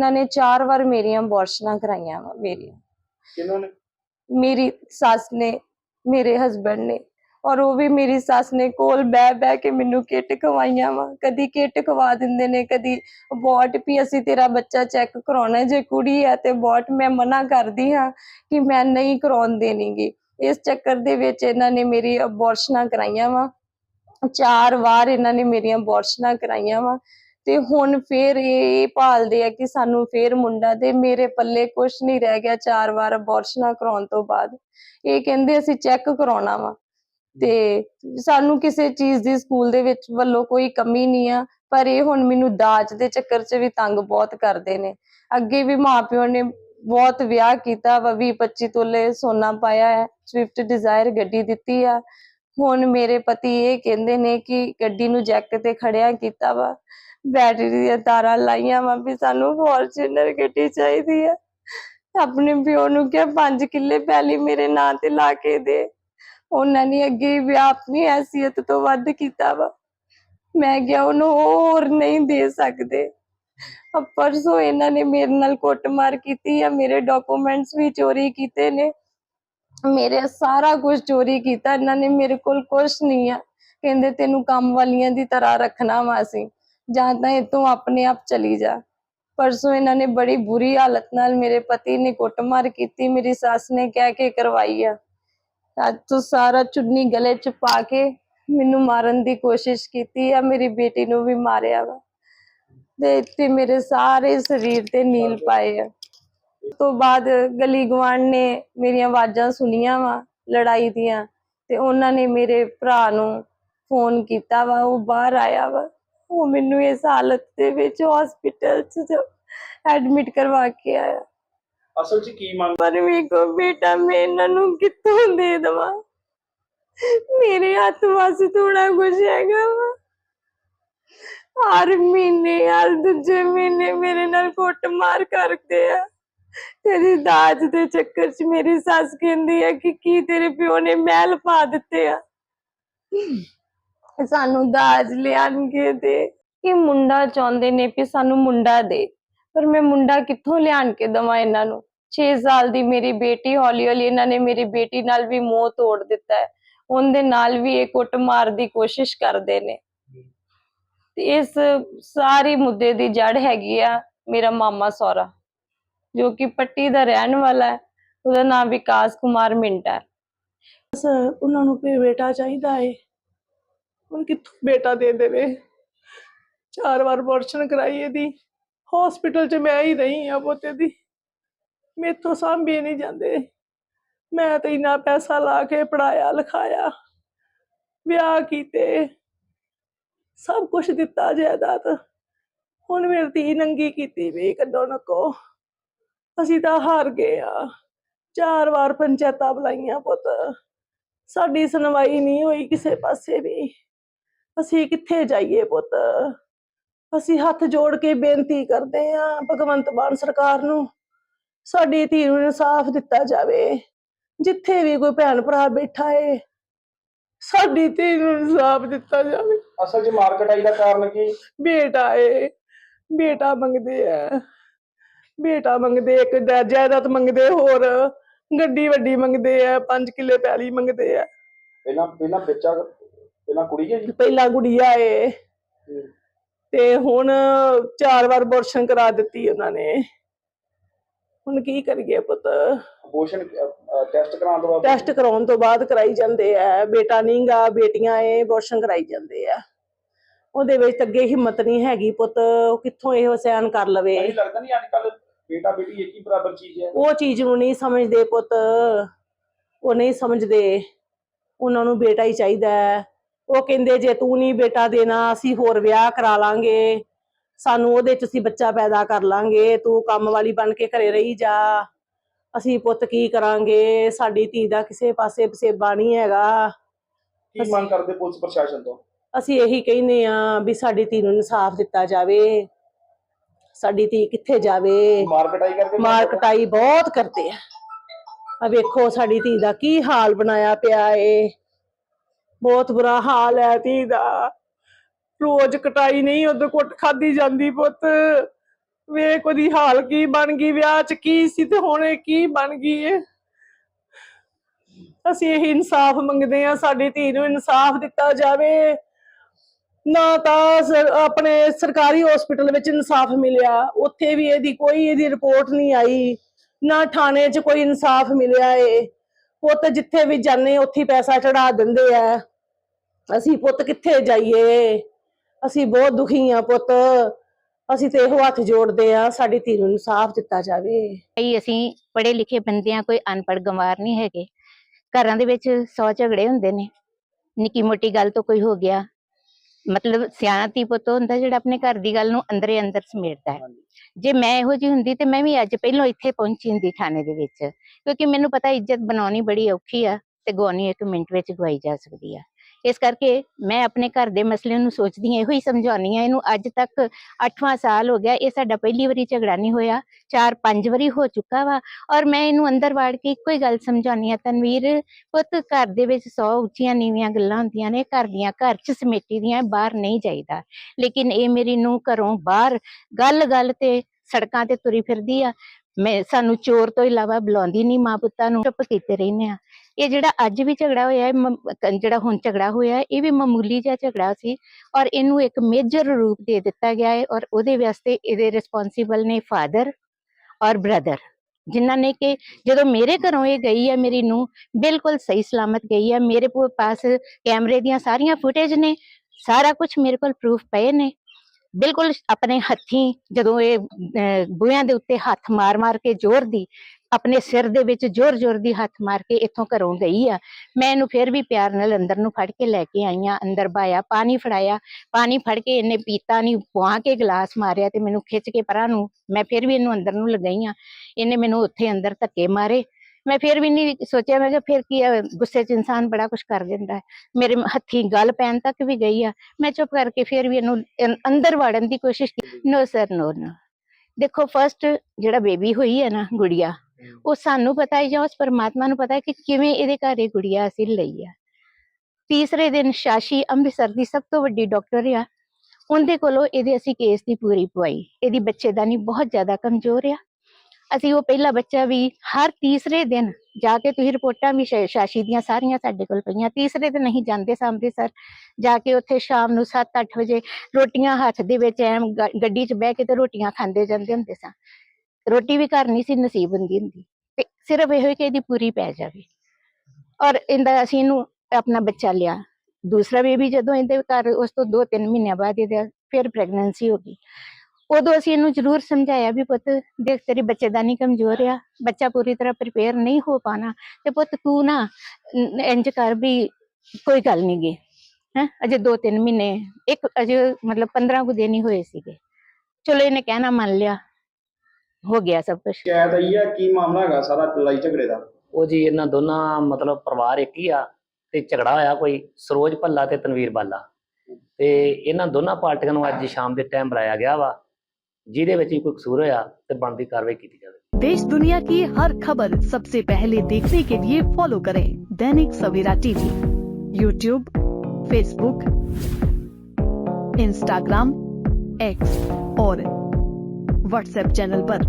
ਇਹਨਾਂ ਨੇ ਚਾਰ ਵਾਰ ਮੇਰੀਆਂ ਅਬੋਰਸ਼ਨਾਂ ਕਰਾਈਆਂ ਵਾ ਮੇਰੀਆਂ। ਕਿਹਨਾਂ ਨੇ? ਮੇਰੀ ਸੱਸ ਨੇ ਮੇਰੇ ਹਸਬੰਡ ਨੇ ਔਰ ਉਹ ਵੀ ਮੇਰੀ ਸੱਸ ਨੇ ਕੋਲ ਬਹਿ ਬਹਿ ਕੇ ਮੈਨੂੰ ਕਿੱਟ ਖਵਾਈਆਂ ਵਾ। ਕਦੀ ਕਿੱਟ ਖਵਾ ਦਿੰਦੇ ਨੇ ਕਦੀ ਅਬੋਰਟ ਵੀ ਅਸੀਂ ਤੇਰਾ ਬੱਚਾ ਚੈੱਕ ਕਰਾਉਣਾ ਜੇ ਕੁੜੀ ਹੈ ਤੇ ਅਬੋਰਟ ਮੈਂ ਮਨਾ ਕਰਦੀ ਹਾਂ ਕਿ ਮੈਂ ਨਹੀਂ ਕਰਾਉਣ ਦੇਣੀਗੀ। ਇਸ ਚੱਕਰ ਦੇ ਵਿੱਚ ਇਹਨਾਂ ਨੇ ਮੇਰੀ ਅਬੋਰਸ਼ਨਾਂ ਕਰਾਈਆਂ ਵਾ। ਚਾਰ ਵਾਰ ਇਹਨਾਂ ਨੇ ਮੇਰੀਆਂ ਅਬੋਰਸ਼ਨਾਂ ਕਰਾਈਆਂ ਵਾ। ਤੇ ਹੁਣ ਫੇਰ ਇਹ ਭਾਲਦੇ ਆ ਕਿ ਸਾਨੂੰ ਫੇਰ ਮੁੰਡਾ ਦੇ ਮੇਰੇ ਪੱਲੇ ਕੁਝ ਨਹੀਂ ਰਹਿ ਗਿਆ, ਚਾਰ ਵਾਰ ਅਬੋਰਸ਼ਨਾਂ ਕਰਾਉਣ ਤੋਂ ਬਾਅਦ। ਇਹ ਕਹਿੰਦੇ ਅਸੀਂ ਚੈੱਕ ਕਰਾਉਣਾ ਵਾ। ਤੇ ਸਾਨੂੰ ਕਿਸੇ ਚੀਜ਼ ਦੀ ਸਕੂਲ ਦੇ ਵਿੱਚ ਵੱਲੋਂ ਕੋਈ ਕਮੀ ਨਹੀਂ ਆ, ਪਰ ਇਹ ਹੁਣ ਮੈਨੂੰ ਦਾਜ ਦੇ ਚੱਕਰ 'ਚ ਵੀ ਤੰਗ ਬਹੁਤ ਕਰਦੇ ਨੇ। ਅੱਗੇ ਵੀ ਮਾਪਿਓ ਨੇ ਬਹੁਤ ਵਿਆਹ ਕੀਤਾ ਵਾ 20 25 ਤੋਲੇ ਸੋਨਾ ਪਾਇਆ ਹੈ ਸਵਿਫਟ ਡਿਜ਼ਾਇਰ ਗੱਡੀ ਦਿੱਤੀ ਆ। ਹੁਣ ਮੇਰੇ ਪਤੀ ਇਹ ਕਹਿੰਦੇ ਨੇ ਕਿ ਗੱਡੀ ਨੂੰ ਜੈਕ ਤੇ ਖੜਿਆ ਕੀਤਾ ਵਾ। ਬੈਟਰੀ ਦੀਆਂ ਤਾਰਾਂ ਲਾਈਆਂ ਵਾ ਵੀ ਸਾਨੂੰ ਫੋਰਚੂਨਰ ਗੱਡੀ ਚਾਹੀਦੀ ਆ। ਆਪਣੇ ਪਿਓ ਨੂੰ ਕਿਹਾ 5 ਕਿੱਲੇ ਪਹਿਲੀ ਮੇਰੇ ਨਾਂ ਤੇ ਲਾ ਕੇ ਦੇ। ਉਹਨਾਂ ਨੇ ਅੱਗੇ ਵਿਆਹ ਆਪਣੀ ਹੈਸੀਅਤ ਤੋਂ ਵੱਧ ਕੀਤਾ ਵਾ। ਮੈਂ ਕਿਹਾ, ਉਹਨੂੰ ਹੋਰ ਨਹੀਂ ਦੇ ਸਕਦੇ। ਪਰਸੋਂ ਇਹਨਾਂ ਨੇ ਮੇਰੇ ਨਾਲ ਕੁੱਟਮਾਰ ਕੀਤੀ ਆ। ਮੇਰੇ ਡਾਕੂਮੈਂਟਸ ਵੀ ਚੋਰੀ ਕੀਤੇ ਨੇ। ਮੇਰੇ ਸਾਰਾ ਕੁਝ ਚੋਰੀ ਕੀਤਾ। ਇਹਨਾਂ ਨੇ ਮੇਰੇ ਕੋਲ ਕੁਝ ਨਹੀਂ ਆ। ਕਹਿੰਦੇ ਤੈਨੂੰ ਕੰਮ ਵਾਲੀਆਂ ਦੀ ਤਰ੍ਹਾਂ ਰੱਖਣਾ ਵਾ ਅਸੀਂ। ਜਾਂ ਤਾਂ ਇਹ ਤੂੰ ਆਪਣੇ ਆਪ ਚਲੀ ਜਾ। ਪਰਸੋਂ ਇਹਨਾਂ ਨੇ ਬੜੀ ਬੁਰੀ ਹਾਲਤ ਨਾਲ ਮੇਰੇ ਪਤੀ ਨੇ ਕੁੱਟਮਾਰ ਕੀਤੀ। ਮੇਰੀ ਸੱਸ ਨੇ ਕਹਿ ਕੇ ਕਰਵਾਈ ਆ। ਅੱਜ ਤੋਂ ਸਾਰਾ ਚੁੰਨੀ ਗਲੇ ਚ ਪਾ ਕੇ ਮੈਨੂੰ ਮਾਰਨ ਦੀ ਕੋਸ਼ਿਸ਼ ਕੀਤੀ ਆ। ਮੇਰੀ ਬੇਟੀ ਨੂੰ ਵੀ ਮਾਰਿਆ ਵਾ। ਤੇ ਇੱਥੇ ਮੇਰੇ ਸਾਰੇ ਸਰੀਰ ਤੇ ਨੀਲ ਪਾਏ ਆ। ਤੋਂ ਬਾਅਦ ਗਲੀ ਗਵਾਂਢ ਨੇ ਮੇਰੀਆਂ ਆਵਾਜ਼ਾਂ ਸੁਣੀਆਂ ਵਾ ਲੜਾਈ ਦੀਆਂ ਤੇ ਉਹਨਾਂ ਨੇ ਮੇਰੇ ਭਰਾ ਨੂੰ ਫੋਨ ਕੀਤਾ ਵਾ ਉਹ ਬਾਹਰ ਆਇਆ ਵਾ। ਉਹ ਮੈਨੂੰ ਇਸ ਹਾਲਤ ਦੇ ਵਿੱਚ ਹਸਪੀਟਲ 'ਚ ਐਡਮਿਟ ਕਰਵਾ ਕੇ ਆਇਆ। ਅਸਲ 'ਚ ਕੀ ਮੰਗ ਪਰ ਮੇਰੇ ਕੋ ਬੇਟਾ ਮੈਂ ਇਹਨਾਂ ਨੂੰ ਕਿੱਥੋਂ ਦੇ ਦਵਾਂ? ਮੇਰੇ ਹੱਥ ਵਾਸ ਥੋੜਾ ਕੁਝ ਹੈਗਾ ਵਾ। ਹਰ ਮਹੀਨੇ ਹਰ ਦੂਜੇ ਮਹੀਨੇ ਮੇਰੇ ਨਾਲ ਕੁੱਟ ਮਾਰ ਕਰਦੇ ਆ। ਤੇਰੀ ਦਾਜ ਦੇ ਚੱਕਰ 'ਚ ਮੇਰੀ ਸੱਸ ਕਹਿੰਦੀ ਆ ਕਿ ਕੀ ਤੇਰੇ ਪਿਓ ਨੇ ਮਹਿਲ ਪਾ ਦਿੱਤੇ ਆ। ਸਾਨੂੰ ਦਾਜ ਲਿਆਣਗੇ ਦੇ। ਇਹ ਮੁੰਡਾ ਚਾਹੁੰਦੇ ਨੇ ਕਿ ਸਾਨੂੰ ਮੁੰਡਾ ਦੇ। ਪਰ ਮੈਂ ਮੁੰਡਾ ਕਿੱਥੋਂ ਲਿਆਣ ਕੇ ਦਵਾਂ ਇਹਨਾਂ ਨੂੰ? 6 ਸਾਲ ਦੀ ਮੇਰੀ ਬੇਟੀ, ਹੌਲੀ ਹੌਲੀ ਇਹਨਾਂ ਨੇ ਮੇਰੀ ਬੇਟੀ ਨਾਲ ਵੀ ਮੋਹ ਤੋੜ ਦਿੱਤਾ ਹੈ। ਉਹਦੇ ਨਾਲ ਵੀ ਇਹ ਕੁੱਟ ਮਾਰ ਦੀ ਕੋਸ਼ਿਸ਼ ਕਰਦੇ ਨੇ। ਇਸ ਸਾਰੀ ਮੁੱਦੇ ਦੀ ਜੜ ਹੈਗੀ ਆ ਮੇਰਾ ਮਾਮਾ ਸੌਰਾ ਜੋ ਕਿ ਪੱਟੀ ਦਾ ਰਹਿਣ ਵਾਲਾ ਹੈ, ਉਹਦਾ ਨਾਮ ਵਿਕਾਸ ਕੁਮਾਰ ਮਿੰਟਾ ਹੈ। ਬਸ ਉਹਨਾਂ ਨੂੰ ਕੋਈ ਬੇਟਾ ਚਾਹੀਦਾ ਹੈ ਹੁਣ ਕਿੱਥੋਂ ਬੇਟਾ ਦੇ ਦੇਵੇ? ਚਾਰ ਵਾਰ ਅਬੋਰਸ਼ਨ ਕਰਾਈ ਇਹਦੀ। ਹਸਪੀਟਲ 'ਚ ਮੈਂ ਹੀ ਰਹੀ ਆ ਪੋਤੇ ਦੀ। ਮੇਥੋਂ ਸਾਂਭੀ ਨਹੀਂ ਜਾਂਦੇ। ਮੈਂ ਤੇ ਇੰਨਾ ਪੈਸਾ ਲਾ ਕੇ ਪੜਾਇਆ ਲਿਖਾਇਆ, ਵਿਆਹ ਕੀਤੇ। ਸਭ ਕੁਝ ਦਿੱਤਾ ਜਾਇਦਾਦ। ਹੁਣ ਮੇਰੀ ਧੀ ਨੰਗੀ ਕੀਤੀ ਵੀ, ਕੱਢੋ ਨਕੋ ਅਸੀਂ ਤਾਂ ਹਾਰ ਗਏ ਆ। ਚਾਰ ਵਾਰ ਪੰਚਾਇਤਾਂ ਬੁਲਾਈਆਂ ਪੁੱਤ। ਸਾਡੀ ਸੁਣਵਾਈ ਨਹੀਂ ਹੋਈ ਕਿਸੇ ਪਾਸੇ ਵੀ। ਅਸੀਂ ਕਿੱਥੇ ਜਾਈਏ ਪੁੱਤ? ਅਸੀਂ ਹੱਥ ਜੋੜ ਕੇ ਬੇਨਤੀ ਕਰਦੇ ਆਂ ਭਗਵੰਤ ਮਾਨ ਸਰਕਾਰ ਨੂੰ ਸਾਡੀ ਧੀ ਨੂੰ ਇਨਸਾਫ ਦਿੱਤਾ ਜਾਵੇ। ਜਿੱਥੇ ਵੀ ਕੋਈ ਭੈਣ ਭਰਾ ਬੈਠਾ ਏ ਸਾਡੀ ਧੀ ਨੂੰ ਇਨਸਾਫ ਦਿੱਤਾ ਜਾਵੇ। ਅਸਲ 'ਚ ਮਾਰਕੀਟ ਆਈ ਦਾ ਕਾਰਨ ਕੀ? ਬੇਟਾ ਏ ਬੇਟਾ ਮੰਗਦੇ ਆ। ਬੇਟਾ ਮੰਗਦੇ ਇੱਕ ਜਾ- ਜਾਇਦਾਦ ਮੰਗਦੇ ਹੋਰ ਗੱਡੀ ਵੱਡੀ ਮੰਗਦੇ ਆ 5 ਕਿੱਲੇ ਪੈਲੀ ਮੰਗਦੇ ਆ। ਪਹਿਲਾਂ ਪਹਿਲਾਂ ਬੱਚਾ ਪਹਿਲਾਂ ਕੁੜੀ ਹੈ ਜੀ? ਪਹਿਲਾਂ ਗੁੜੀਆ ਏ। ਤੇ ਹੁਣ ਚਾਰ ਵਾਰ ਅਬੋਰਸ਼ਨ ਕਰਾ ਦਿੱਤੀ ਉਹਨਾਂ ਨੇ। ਹੁਣ ਕੀ ਕਰੀਏ ਪੁੱਤ? ਅਬੋਰਸ਼ਨ ਟੈਸਟ ਕਰਾਉਣ ਤੋਂ ਬਾਅਦ? ਟੈਸਟ ਕਰਾਉਣ ਤੋਂ ਬਾਅਦ ਕਰਾਈ ਜਾਂਦੇ ਆ। ਬੇਟਾ ਨਹੀਂਗਾ ਬੇਟੀਆਂ ਏ ਅਬੋਰਸ਼ਨ ਕਰਾਈ ਜਾਂਦੇ ਆ। ਉਹਦੇ ਵਿੱਚ ਤਾਂ ਅੱਗੇ ਹਿੰਮਤ ਨਹੀਂ ਹੈਗੀ ਪੁੱਤ। ਉਹ ਕਿੱਥੋਂ ਇਹ ਸਹਿਨ ਕਰ ਲਵੇ? ਨਹੀਂ ਲੱਗਦਾ ਨਹੀਂ ਅੱਜ ਕੱਲ ਬੇਟਾ ਬੇਟੀ ਇੱਕ ਹੀ ਬਰਾਬਰ ਚੀਜ਼ ਹੈ। ਉਹ ਚੀਜ਼ ਨੂੰ ਨਹੀਂ ਸਮਝਦੇ ਪੁੱਤ। ਉਹ ਨਹੀਂ ਸਮਝਦੇ। ਉਹਨਾਂ ਨੂੰ ਬੇਟਾ ਹੀ ਚਾਹੀਦਾ ਹੈ। ਉਹ ਕਹਿੰਦੇ ਜੇ ਤੂੰ ਨਹੀਂ ਬੇਟਾ ਦੇਣਾ ਅਸੀਂ ਹੋਰ ਵਿਆਹ ਕਰਾ ਲਾਂਗੇ। ਸਾਨੂੰ ਉਹਦੇ ਚ ਅਸੀਂ ਬੱਚਾ ਪੈਦਾ ਕਰ ਲਾਂਗੇ। ਤੂੰ ਕੰਮ ਵਾਲੀ ਬਣ ਕੇ ਘਰੇ ਰਹੀ ਜਾ। ਅਸੀਂ ਪੁੱਤ ਕੀ ਕਰਾਂਗੇ? ਸਾਡੀ ਧੀ ਦਾ ਕਿਸੇ ਪਾਸੇ ਪਸੇਬਾ ਨਹੀਂ ਹੈਗਾ। ਕੀ ਮੰਗ ਕਰਦੇ ਪੁਲਿਸ ਪ੍ਰਸ਼ਾਸਨ ਤੋਂ? ਅਸੀਂ ਇਹੀ ਕਹਿੰਦੇ ਆ ਵੀ ਸਾਡੀ ਧੀ ਨੂੰ ਇਨਸਾਫ ਦਿੱਤਾ ਜਾਵੇ। ਸਾਡੀ ਧੀ ਕਿੱਥੇ ਜਾਵੇ? ਮਾਰਕੀਟ ਆਈ ਕਰਕੇ ਮਾਰ ਕਟਾਈ ਬਹੁਤ ਕਰਦੇ ਆ। ਆ ਵੇਖੋ ਸਾਡੀ ਧੀ ਦਾ ਕੀ ਹਾਲ ਬਣਾਇਆ ਪਿਆ ਏ। ਬਹੁਤ ਬੁਰਾ ਹਾਲ ਹੈ ਧੀ ਦਾ। ਰੋਜ਼ ਕਟਾਈ ਨਹੀਂ ਉਦੋਂ ਕੁੱਟ ਖਾਦੀ ਜਾਂਦੀ ਪੁੱਤ। ਵੇਖ ਉਹਦੀ ਹਾਲ ਕੀ ਬਣ ਗਈ ਵਿਆਹ ਚ ਕੀ ਸੀ ਤੇ ਹੁਣ ਇਹ ਕੀ ਬਣ ਗਈ ਏ। ਅਸੀਂ ਇਹ ਇਨਸਾਫ ਮੰਗਦੇ ਆ ਸਾਡੀ ਧੀ ਨੂੰ ਇਨਸਾਫ ਦਿੱਤਾ ਜਾਵੇ। ਨਾ ਤਾਂ ਆਪਣੇ ਸਰਕਾਰੀ ਹਸਪੀਟਲ ਵਿੱਚ ਇਨਸਾਫ ਮਿਲਿਆ। ਉੱਥੇ ਵੀ ਇਹਦੀ ਕੋਈ ਇਹਦੀ ਰਿਪੋਰਟ ਨਹੀਂ ਆਈ, ਨਾ ਥਾਣੇ 'ਚ ਕੋਈ ਇਨਸਾਫ ਮਿਲਿਆ ਏ। ਪੁੱਤ ਜਿੱਥੇ ਵੀ ਜਾਂਦੇ, ਉੱਥੇ ਪੈਸਾ ਚੜਾ ਦਿੰਦੇ ਆ। ਅਸੀਂ ਪੁੱਤ ਕਿੱਥੇ ਜਾਈਏ? ਅਸੀਂ ਬਹੁਤ ਦੁਖੀ ਆ ਪੁੱਤ। ਅਸੀਂ ਤੇ ਇਹੋ ਹੱਥ ਜੋੜਦੇ ਆ, ਸਾਡੀ ਧੀ ਨੂੰ ਇਨਸਾਫ ਦਿੱਤਾ ਜਾਵੇ। ਕਈ ਅਸੀਂ ਪੜ੍ਹੇ ਲਿਖੇ ਬੰਦੇ ਆ ਕੋਈ ਅਨਪੜ੍ਹ ਗੰਵਾਰ ਨਹੀਂ ਹੈਗੇ। ਘਰਾਂ ਦੇ ਵਿੱਚ ਸੌ ਝਗੜੇ ਹੁੰਦੇ ਨੇ। ਨਿੱਕੀ ਮੋਟੀ ਗੱਲ ਤੋਂ ਕੋਈ ਹੋ ਗਿਆ। ਮਤਲਬ ਸਿਆਣਾ ਧੀ ਪੁੱਤ ਹੁੰਦਾ ਜਿਹੜਾ ਆਪਣੇ ਘਰ ਦੀ ਗੱਲ ਨੂੰ ਅੰਦਰੇ ਅੰਦਰ ਸਮੇਟਦਾ ਹੈ। ਜੇ ਮੈਂ ਇਹੋ ਜਿਹੀ ਹੁੰਦੀ ਤੇ ਮੈਂ ਵੀ ਅੱਜ ਪਹਿਲਾਂ ਇੱਥੇ ਪਹੁੰਚੀ ਹੁੰਦੀ ਥਾਣੇ ਦੇ ਵਿੱਚ ਕਿਉਂਕਿ ਮੈਨੂੰ ਪਤਾ ਇੱਜ਼ਤ ਬਣਾਉਣੀ ਬੜੀ ਔਖੀ ਆ ਤੇ ਗਵਾਉਣੀ ਇੱਕ ਮਿੰਟ ਵਿੱਚ ਗਵਾਈ ਜਾ ਸਕਦੀ ਆ। ਇਸ ਕਰਕੇ ਮੈਂ ਆਪਣੇ ਘਰ ਦੇ ਮਸਲੇ ਨੂੰ ਸੋਚਦੀ ਹਾਂ, ਇਹੋ ਹੀ ਸਮਝਾਉਣੀ ਆ ਇਹਨੂੰ ਅੱਜ ਤੱਕ 8ਵਾਂ ਸਾਲ ਹੋ ਗਿਆ, ਇਹ ਸਾਡਾ ਪਹਿਲੀ ਵਾਰੀ ਝਗੜਾ ਨਹੀਂ ਹੋਇਆ, ਚਾਰ ਪੰਜ ਵਾਰੀ ਹੋ ਚੁੱਕਾ ਵਾ ਔਰ ਮੈਂ ਇਹਨੂੰ ਅੰਦਰ ਵਾੜ ਕੇ ਇੱਕੋ ਹੀ ਗੱਲ ਸਮਝਾਉਣੀ ਆ ਤਨਵੀਰ ਪੁੱਤ ਘਰ ਦੇ ਵਿੱਚ ਸੌ ਉੱਚੀਆਂ ਨੀਵੀਆਂ ਗੱਲਾਂ ਹੁੰਦੀਆਂ ਨੇ, ਘਰ ਦੀਆਂ ਘਰ 'ਚ ਸਮੇਟੀ ਦੀਆਂ ਬਾਹਰ ਨਹੀਂ ਜਾਈਦਾ, ਲੇਕਿਨ ਇਹ ਮੇਰੀ ਨੂੰ ਘਰੋਂ ਬਾਹਰ ਗੱਲ ਗੱਲ ਤੇ ਸੜਕਾਂ ਤੇ ਤੁਰੀ ਫਿਰਦੀ ਆ ਮੈਂ ਸਾਨੂੰ ਚੋਰ ਤੋਂ ਇਲਾਵਾ ਬੁਲਾਉਂਦੀ ਨਹੀਂ ਮਾਂ ਪੁੱਤਾਂ ਨੂੰ। ਚੁੱਪ ਕੀਤੇ ਰਹਿੰਦੇ ਆ ਇਹ ਜਿਹੜਾ ਅੱਜ ਵੀ ਝਗੜਾ ਹੋਇਆ ਹੈ ਮ- ਜਿਹੜਾ ਹੁਣ ਝਗੜਾ ਹੋਇਆ ਹੈ, ਇਹ ਵੀ ਮਾਮੂਲੀ ਜਿਹਾ ਝਗੜਾ ਸੀ ਔਰ ਇਹਨੂੰ ਇੱਕ ਮੇਜਰ ਰੂਪ ਦੇ ਦਿੱਤਾ ਗਿਆ ਹੈ ਔਰ ਉਹਦੇ ਵਾਸਤੇ ਇਹਦੇ ਰਿਸਪੌਂਸਿਬਲ ਨੇ ਫਾਦਰ ਔਰ ਬ੍ਰਦਰ ਜਿਨ੍ਹਾਂ ਨੇ ਕਿ ਜਦੋਂ ਮੇਰੇ ਘਰੋਂ ਇਹ ਗਈ ਹੈ ਮੇਰੀ ਨੂੰ ਬਿਲਕੁਲ ਸਹੀ ਸਲਾਮਤ ਗਈ ਹੈ। ਮੇਰੇ ਕੋ ਪਾਸ ਕੈਮਰੇ ਦੀਆਂ ਸਾਰੀਆਂ ਫੁਟੇਜ ਨੇ ਸਾਰਾ ਕੁਝ ਮੇਰੇ ਕੋਲ ਪ੍ਰੂਫ ਪਏ ਨੇ। ਬਿਲਕੁਲ ਆਪਣੇ ਹੱਥੀਂ ਜਦੋਂ ਇਹ ਬੂਹਿਆਂ ਦੇ ਉੱਤੇ ਹੱਥ ਮਾਰ-ਮਾਰ ਕੇ ਜ਼ੋਰ ਦੀ, ਆਪਣੇ ਸਿਰ ਦੇ ਵਿੱਚ ਜ਼ੋਰ-ਜ਼ੋਰ ਦੀ ਹੱਥ ਮਾਰ ਕੇ ਇੱਥੋਂ ਘਰੋਂ ਗਈ ਆ। ਮੈਂ ਇਹਨੂੰ ਫਿਰ ਵੀ ਪਿਆਰ ਨਾਲ ਅੰਦਰ ਨੂੰ ਫੜ ਕੇ ਲੈ ਕੇ ਆਈ ਆ, ਅੰਦਰ ਬਾਇਆ, ਪਾਣੀ ਫੜਾਇਆ। ਪਾਣੀ ਫੜ ਕੇ ਇਹਨੇ ਪੀਤਾ ਨਹੀਂ ਪੁਆ ਕੇ ਗਲਾਸ ਮਾਰਿਆ ਤੇ ਮੈਨੂੰ ਖਿੱਚ ਕੇ ਪਰਾਂ ਨੂੰ ਮੈਂ ਫਿਰ ਵੀ ਇਹਨੂੰ ਅੰਦਰ ਨੂੰ ਲਗਾਈ ਆ। ਇਹਨੇ ਮੈਨੂੰ ਉੱਥੇ ਅੰਦਰ ਧੱਕੇ ਮਾਰੇ। ਮੈਂ ਫਿਰ ਵੀ ਨਹੀਂ ਸੋਚਿਆ ਮੈਂ ਕਿਹਾ ਫਿਰ ਕੀ ਆ, ਗੁੱਸੇ 'ਚ ਇਨਸਾਨ ਬੜਾ ਕੁਝ ਕਰ ਦਿੰਦਾ ਹੈ। ਮੇਰੇ ਹੱਥੀਂ ਗੱਲ ਪੈਣ ਤੱਕ ਵੀ ਗਈ ਆ। ਮੈਂ ਚੁੱਪ ਕਰਕੇ ਫਿਰ ਵੀ ਇਹਨੂੰ ਅੰਦਰ ਵਾੜਨ ਦੀ ਕੋਸ਼ਿਸ਼ ਕੀਤੀ। ਨੋ ਸਰ ਨੋ ਨੋ ਦੇਖੋ ਫਸਟ ਜਿਹੜਾ ਬੇਬੀ ਹੋਈ ਹੈ ਨਾ ਗੁੜੀਆ ਉਹ ਸਾਨੂੰ ਪਤਾ ਹੈ ਜਾਂ ਉਸ ਪਰਮਾਤਮਾ ਨੂੰ ਪਤਾ ਹੈ ਕਿ ਕਿਵੇਂ ਇਹਦੇ ਘਰ ਇਹ ਗੁੜੀਆ ਅਸੀਂ ਲਈ ਆ। ਤੀਸਰੇ ਦਿਨ ਸ਼ਾਸ਼ੀ ਅੰਮ੍ਰਿਤਸਰ ਦੀ ਸਭ ਤੋਂ ਵੱਡੀ ਡਾਕਟਰ ਆ। ਉਹਦੇ ਕੋਲੋਂ ਇਹਦੇ ਅਸੀਂ ਕੇਸ ਦੀ ਪੂਰੀ ਪਵਾਈ। ਇਹਦੀ ਬੱਚੇਦਾਨੀ ਬਹੁਤ ਜ਼ਿਆਦਾ ਕਮਜ਼ੋਰ ਆ। ਅਸੀਂ ਉਹ ਪਹਿਲਾ ਬੱਚਾ ਵੀ ਹਰ ਤੀਸਰੇ ਦਿਨ ਜਾ ਕੇ ਤੁਸੀਂ ਰਿਪੋਰਟਾਂ ਵੀ ਸ਼ਾਸ਼ੀ ਦੀਆਂ ਸਾਰੀਆਂ ਸਾਡੇ ਕੋਲ ਪਈਆਂ। ਤੀਸਰੇ ਦਿਨ ਅਸੀਂ ਜਾਂਦੇ ਸਾਂ ਅੰਮ੍ਰਿਤਸਰ, ਜਾ ਕੇ ਉੱਥੇ ਸ਼ਾਮ ਨੂੰ 7-8 ਵਜੇ ਰੋਟੀਆਂ ਹੱਥ ਦੇ ਵਿੱਚ ਐਂ ਗੱਡੀ 'ਚ ਬਹਿ ਕੇ ਤੇ ਰੋਟੀਆਂ ਖਾਂਦੇ ਜਾਂਦੇ ਹੁੰਦੇ ਸਾਂ। ਰੋਟੀ ਵੀ ਘਰ ਨਹੀਂ ਸੀ ਨਸੀਬ ਹੁੰਦੀ ਹੁੰਦੀ, ਤੇ ਸਿਰਫ ਇਹੋ ਕਿ ਇਹਦੀ ਪੂਰੀ ਪੈ ਜਾਵੇ। ਔਰ ਇਹਦਾ ਅਸੀਂ ਇਹਨੂੰ ਆਪਣਾ ਬੱਚਾ ਲਿਆ। ਦੂਸਰਾ ਬੇਬੀ ਜਦੋਂ ਇਹਦੇ ਘਰ ਉਸ ਤੋਂ 2-3 ਮਹੀਨਿਆਂ ਬਾਅਦ ਇਹਦਾ ਫਿਰ ਪ੍ਰੈਗਨੈਂਸੀ ਹੋ ਗਈ। ਉਦੋਂ ਅਸੀਂ ਇਹਨੂੰ ਜ਼ਰੂਰ ਸਮਝਾਇਆ ਵੀ ਪੁੱਤ ਦੇਖ ਤੇਰੀ ਬੱਚੇਦਾਨੀ ਕਮਜ਼ੋਰ ਆ ਬੱਚਾ ਪੂਰੀ ਤਰ੍ਹਾਂ ਪ੍ਰਿਪੇਅਰ ਨਹੀਂ ਹੋ ਪਾਣਾ ਤੇ ਪੁੱਤ ਤੂੰ ਨਾ ਇੰਜ ਕਰ ਵੀ ਕੋਈ ਗੱਲ ਨਹੀਂ ਗੀ ਹੈ ਅਜੇ 2-3 ਮਹੀਨੇ ਇੱਕ ਅਜੇ ਮਤਲਬ 15 ਕੁ ਦਿਨ ਹੀ ਹੋਏ ਸੀਗੇ। ਚਲੋ ਇਹਨੇ ਕਹਿਣਾ ਮੰਨ ਲਿਆ ਹੋ ਗਿਆ ਸਭ ਕੁਝ ਸ਼ਿਕਾਇਤ ਆਈ ਕੀ ਮਾਮਲਾ ਹੈਗਾ ਸਾਰਾ ਲੜਾਈ ਝਗੜੇ ਦਾ? ਉਹ ਜੀ ਇਹਨਾਂ ਦੋਨਾਂ ਮਤਲਬ ਪਰਿਵਾਰ ਇੱਕ ਹੀ ਆ ਤੇ ਝਗੜਾ ਹੋਇਆ ਕੋਈ ਸਰੋਜ ਭੱਲਾ ਤੇ ਤਨਵੀਰ ਬਾਲਾ। ਤੇ ਇਹਨਾਂ ਦੋਨਾਂ ਪਾਰਟੀਆਂ ਨੂੰ ਅੱਜ ਸ਼ਾਮ ਦੇ ਟਾਈਮ ਬੁਲਾਇਆ ਗਿਆ ਵਾ। ਜਿਹਦੇ ਵਿੱਚ ਵੀ ਕੋਈ ਕਸੂਰ ਹੋਇਆ ਤੇ ਬਣਦੀ ਕਾਰਵਾਈ ਕੀਤੀ ਜਾਵੇ देश दुनिया की हर खबर सबसे पहले देखने के लिए फॉलो करें Dainik Savera TV YouTube Facebook Instagram X और व्हाट्सएप चैनल पर।